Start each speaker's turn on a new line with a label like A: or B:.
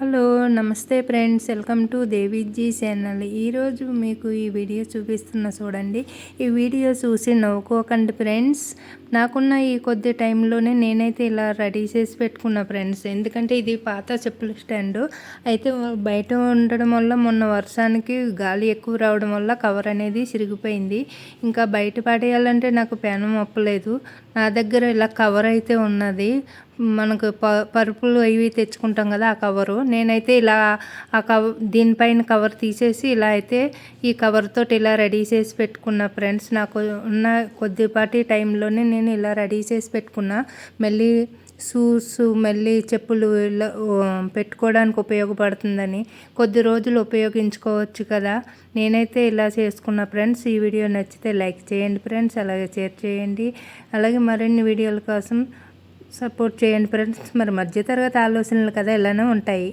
A: Hello నమస్తే friends. Welcome to Deviji channel. ఈరోజు మీకు ఈ వీడియో చూపిస్తున్న చూడండి. ఈ వీడియో చూసి నవ్వుకోకండి ఫ్రెండ్స్. నాకున్న ఈ కొద్ది టైంలోనే నేనైతే ఇలా రెడీ చేసి పెట్టుకున్నా ఫ్రెండ్స్. ఎందుకంటే ఇది పాత చెప్పుల స్టాండ్. అయితే బయట ఉండడం వల్ల మొన్న వర్షానికి గాలి ఎక్కువ రావడం వల్ల కవర్ అనేది చిరిగిపోయింది. ఇంకా బయట పడేయాలంటే నాకు పెనం ఒప్పలేదు. నా దగ్గర ఇలా కవర్ అయితే ఉన్నది. మనకు ప పరుపులు అవి తెచ్చుకుంటాం కదా ఆ కవరు. నేనైతే ఇలా ఆ కవర్ దీనిపైన కవర్ తీసేసి ఇలా అయితే ఈ కవర్ తోటి ఇలా రెడీ చేసి పెట్టుకున్న ఫ్రెండ్స్. నాకు ఉన్న కొద్దిపాటి టైంలోనే నేను నేను ఇలా రెడీ చేసి పెట్టుకున్నా. మళ్ళీ షూస్ మళ్ళీ చెప్పులు ఇలా పెట్టుకోవడానికి ఉపయోగపడుతుందని కొద్ది రోజులు ఉపయోగించుకోవచ్చు కదా. నేనైతే ఇలా చేసుకున్న ఫ్రెండ్స్ ఈ వీడియో నచ్చితే లైక్ చేయండి ఫ్రెండ్స్ అలాగే షేర్ చేయండి. అలాగే మరిన్ని వీడియోల కోసం సపోర్ట్ చేయండి ఫ్రెండ్స్. మరి మధ్యతరగతి ఆలోచనలు కదా ఇలానే ఉంటాయి.